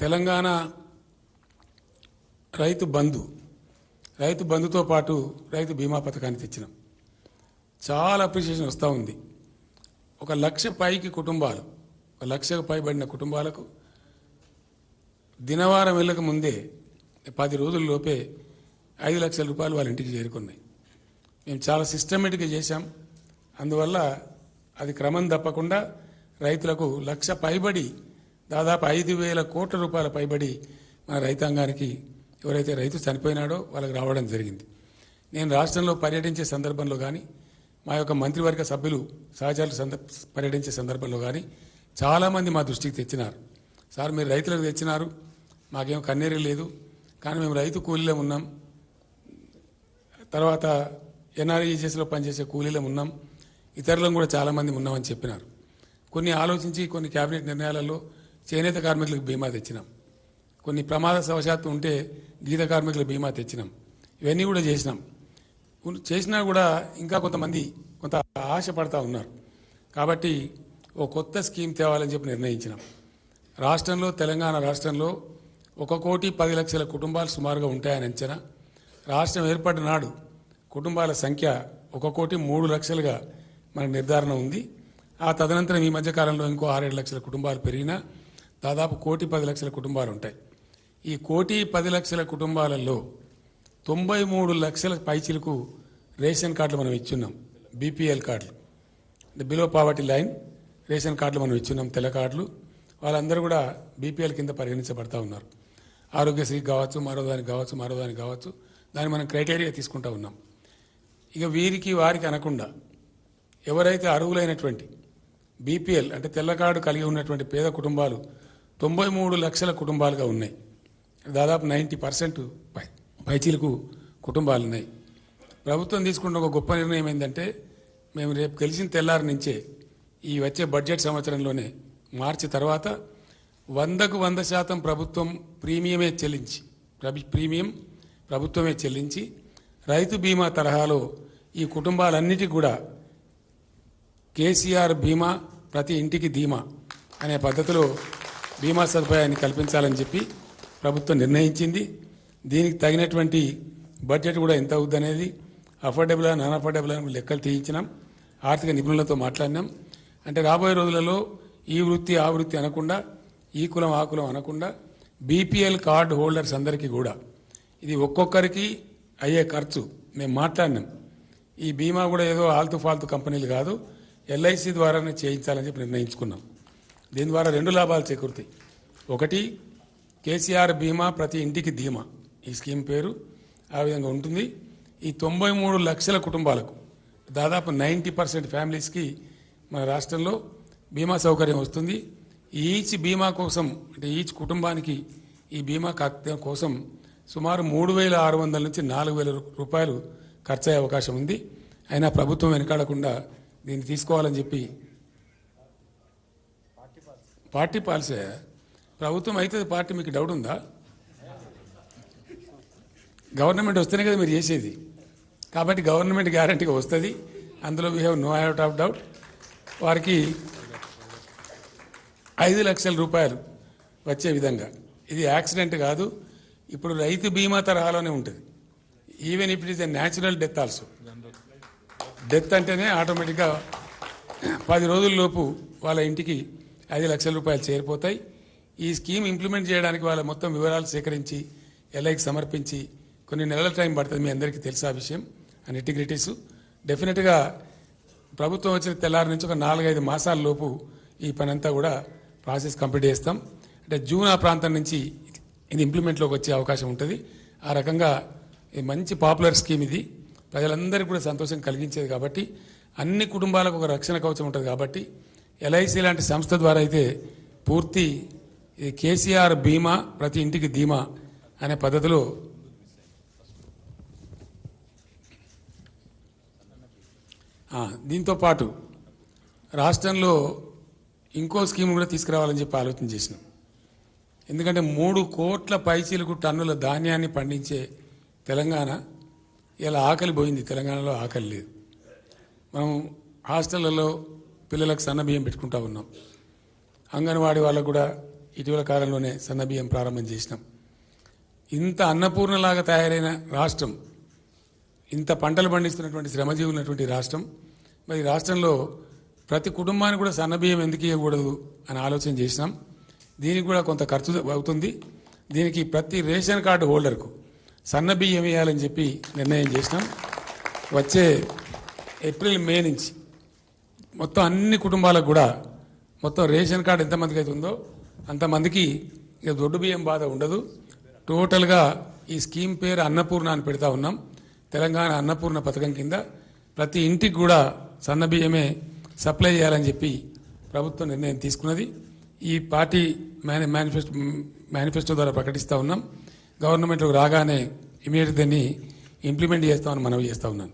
తెలంగాణ రైతు బంధు రైతు బంధుతో పాటు రైతు బీమా పథకాన్ని తెచ్చినాం. చాలా అప్రిషియేషన్ వస్తూ ఉంది. ఒక లక్ష పైకి కుటుంబాలు ఒక లక్షకు పైబడిన కుటుంబాలకు దినవారం వెళ్ళక ముందే పది రోజుల లోపే ఐదు లక్షల రూపాయలు వాళ్ళ ఇంటికి చేరుకున్నాయి. మేము చాలా సిస్టమేటిక్గా చేశాం. అందువల్ల అది క్రమం తప్పకుండా రైతులకు లక్ష పైబడి దాదాపు ఐదు వేల కోట్ల రూపాయల పైబడి మన రైతాంగానికి ఎవరైతే రైతు చనిపోయినాడో వాళ్ళకి రావడం జరిగింది. నేను రాష్ట్రంలో పర్యటించే సందర్భంలో కానీ మా యొక్క మంత్రివర్గ సభ్యులు సహచరులు సంద పర్యటించే సందర్భంలో కానీ చాలామంది మా దృష్టికి తెచ్చినారు. సార్ మీరు రైతులకు తెచ్చినారు మాకేం కన్నీరు లేదు కానీ మేము రైతు కూలీలో ఉన్నాం. తర్వాత ఎన్ఆర్ఈజెస్లో పనిచేసే కూలీలం ఉన్నాం. ఇతరులం కూడా చాలామంది ఉన్నామని చెప్పినారు. కొన్ని ఆలోచించి కొన్ని కేబినెట్ నిర్ణయాలలో చేనేత కార్మికులకు బీమా తెచ్చినాం. కొన్ని ప్రమాద సవశాత్తు ఉంటే గీత కార్మికుల బీమా తెచ్చినాం. ఇవన్నీ కూడా చేసినాం. చేసినా కూడా ఇంకా కొంతమంది కొంత ఆశపడతా ఉన్నారు. కాబట్టి ఓ కొత్త స్కీమ్ తేవాలని చెప్పి నిర్ణయించినాం. రాష్ట్రంలో తెలంగాణ రాష్ట్రంలో ఒక కోటి పది లక్షల కుటుంబాలు సుమారుగా ఉంటాయని అంచనా. రాష్ట్రం ఏర్పడిన నాడు కుటుంబాల సంఖ్య ఒక కోటి మూడు లక్షలుగా మన నిర్ధారణ ఉంది. ఆ తదనంతరం ఈ మధ్యకాలంలో ఇంకో ఆరేడు లక్షల కుటుంబాలు పెరిగినా దాదాపు కోటి పది లక్షల కుటుంబాలు ఉంటాయి ఈ కోటి పది లక్షల కుటుంబాలలో తొంభై మూడు లక్షల పైచిలకు రేషన్ కార్డులు మనం ఇచ్చున్నాం. బీపీఎల్ కార్డులు. బిలో పావర్టీ లైన్ రేషన్ కార్డులు మనం ఇచ్చున్నాం తెల్ల కార్డులు. వాళ్ళందరూ కూడా బీపీఎల్ కింద పరిగణించబడతా ఉన్నారు. ఆరోగ్యశ్రీ కావచ్చు మరో దానికి కావచ్చు మరో దానికి కావచ్చు దాన్ని మనం క్రైటీరియా తీసుకుంటా ఉన్నాం. ఇక వీరికి వారికి అనకుండా ఎవరైతే అర్హులైనటువంటి బీపీఎల్ అంటే తెల్ల కార్డు కలిగి ఉన్నటువంటి పేద కుటుంబాలు తొంభై మూడు లక్షల కుటుంబాలుగా ఉన్నాయి. దాదాపు నైంటీ పర్సెంట్ పై పైచీలకు కుటుంబాలు ఉన్నాయి. ప్రభుత్వం తీసుకున్న ఒక గొప్ప నిర్ణయం ఏంటంటే మేము రేపు గెలిచిన తెల్లారి నుంచే ఈ వచ్చే బడ్జెట్ సంవత్సరంలోనే మార్చి తర్వాత వందకు వంద శాతం ప్రభుత్వం ప్రీమియమే చెల్లించి ప్రీమియం ప్రభుత్వమే చెల్లించి రైతు బీమా తరహాలో ఈ కుటుంబాలన్నిటికీ కూడా కేసీఆర్ బీమా ప్రతి ఇంటికి ధీమా అనే పద్ధతిలో బీమా సదుపాయాన్ని కల్పించాలని చెప్పి ప్రభుత్వం నిర్ణయించింది. దీనికి తగినటువంటి బడ్జెట్ కూడా ఎంత అవుద్దనేది అఫోర్డబుల్ అని అఫోర్డబుల్ అని లెక్కలు తీయించినాం. ఆర్థిక నిపుణులతో మాట్లాడినాం. అంటే రాబోయే రోజులలో ఈ వృత్తి ఆ వృత్తి అనకుండా ఈ కులం ఆ కులం అనకుండా బీపీఎల్ కార్డు హోల్డర్స్ అందరికీ కూడా ఇది ఒక్కొక్కరికి అయ్యే ఖర్చు. మేము మాట్లాడినాం. ఈ బీమా కూడా ఏదో ఆల్తు ఫాల్తు కంపెనీలు కాదు ఎల్ఐసి ద్వారానే చేయించాలని చెప్పి నిర్ణయించుకున్నాం. దీని ద్వారా రెండు లాభాలు చేకూరుతాయి. ఒకటి కేసీఆర్ బీమా ప్రతి ఇంటికి ధీమా. ఈ స్కీమ్ పేరు ఆ విధంగా ఉంటుంది. ఈ తొంభై మూడు లక్షల కుటుంబాలకు దాదాపు నైంటీ పర్సెంట్ ఫ్యామిలీస్కి మన రాష్ట్రంలో బీమా సౌకర్యం వస్తుంది. ఈచ్ బీమా కోసం అంటే ఈచ్ కుటుంబానికి ఈ బీమా కోసం సుమారు మూడు వేల ఆరు వందల నుంచి నాలుగు వేల రూపాయలు ఖర్చు అయ్యే అవకాశం ఉంది. అయినా ప్రభుత్వం వెనకాడకుండా దీన్ని తీసుకోవాలని చెప్పి పార్టీ పాలసీ ప్రభుత్వం అయితే పార్టీ మీకు డౌట్ ఉందా? గవర్నమెంట్ వస్తేనే కదా మీరు చేసేది. కాబట్టి గవర్నమెంట్ గ్యారంటీగా వస్తుంది. అందులో we have no out of doubt వారికి ఐదు లక్షల రూపాయలు వచ్చే విధంగా. ఇది యాక్సిడెంట్ కాదు. ఇప్పుడు రైతు బీమా తరహాలోనే ఉంటుంది. Even if it is a natural death also death అంటేనే ఆటోమేటిక్గా పది రోజుల్లోపు వాళ్ళ ఇంటికి ఐదు లక్షల రూపాయలు చేరిపోతాయి. ఈ స్కీమ్ ఇంప్లిమెంట్ చేయడానికి వాళ్ళ మొత్తం వివరాలు సేకరించి ఎల్ఐకి సమర్పించి కొన్ని నెలల టైం పడుతుంది మీ అందరికీ తెలుసా ఆ విషయం? అని ఇంటిగ్రిటీస్ డెఫినెట్గా ప్రభుత్వం వచ్చిన తెల్లారి నుంచి ఒక నాలుగైదు మాసాల లోపు ఈ పని అంతా కూడా ప్రాసెస్ కంప్లీట్ చేస్తాం. అంటే జూన్ ఆ ప్రాంతం నుంచి ఇది ఇంప్లిమెంట్లోకి వచ్చే అవకాశం ఉంటుంది. ఆ రకంగా ఇది మంచి పాపులర్ స్కీమ్ ఇది. ప్రజలందరికీ కూడా సంతోషం కలిగించేది కాబట్టి అన్ని కుటుంబాలకు ఒక రక్షణ కవచం ఉంటుంది కాబట్టి ఎల్ఐసి లాంటి సంస్థ ద్వారా అయితే పూర్తి ఇది కేసీఆర్ బీమా ప్రతి ఇంటికి ధీమా అనే పద్ధతిలో దీంతో పాటు రాష్ట్రంలో ఇంకో స్కీమ్ కూడా తీసుకురావాలని చెప్పి ఆలోచన చేసినాం. ఎందుకంటే మూడు కోట్ల పైచీలకు టన్నుల ధాన్యాన్ని పండించే తెలంగాణ ఇలా ఆకలి పోయింది. తెలంగాణలో ఆకలి లేదు. మనం హాస్టళ్ళలో పిల్లలకు సన్న బియ్యం పెట్టుకుంటా ఉన్నాం. అంగన్వాడీ వాళ్ళకు కూడా ఇటీవల కాలంలోనే సన్నబియ్యం ప్రారంభం చేసినాం. ఇంత అన్నపూర్ణలాగా తయారైన రాష్ట్రం ఇంత పంటలు పండిస్తున్నటువంటి శ్రమజీవులు ఉన్నటువంటి రాష్ట్రం మరి రాష్ట్రంలో ప్రతి కుటుంబానికి కూడా సన్నబియ్యం ఎందుకు ఇవ్వకూడదు అని ఆలోచన చేసినాం. దీనికి కూడా కొంత ఖర్చు అవుతుంది. దీనికి ప్రతి రేషన్ కార్డు హోల్డర్కు సన్నబియ్యం వేయాలని చెప్పి నిర్ణయం చేసినాం. వచ్చే ఏప్రిల్ మే నుంచి మొత్తం అన్ని కుటుంబాలకు కూడా మొత్తం రేషన్ కార్డు ఎంతమందికి అయితే ఉందో అంతమందికి ఇక దొడ్డు బియ్యం బాధ ఉండదు. టోటల్గా ఈ స్కీమ్ పేరు అన్నపూర్ణ అని పెడతా ఉన్నాం. తెలంగాణ అన్నపూర్ణ పథకం కింద ప్రతి ఇంటికి కూడా సన్న బియ్యమే సప్లై చేయాలని చెప్పి ప్రభుత్వం నిర్ణయం తీసుకున్నది. ఈ పార్టీ మేని మేనిఫెస్టో మేనిఫెస్టో ద్వారా ప్రకటిస్తూ ఉన్నాం. గవర్నమెంట్లోకి రాగానే ఇమీడియట్ దాన్ని ఇంప్లిమెంట్ చేస్తామని మనవి చేస్తా ఉన్నాను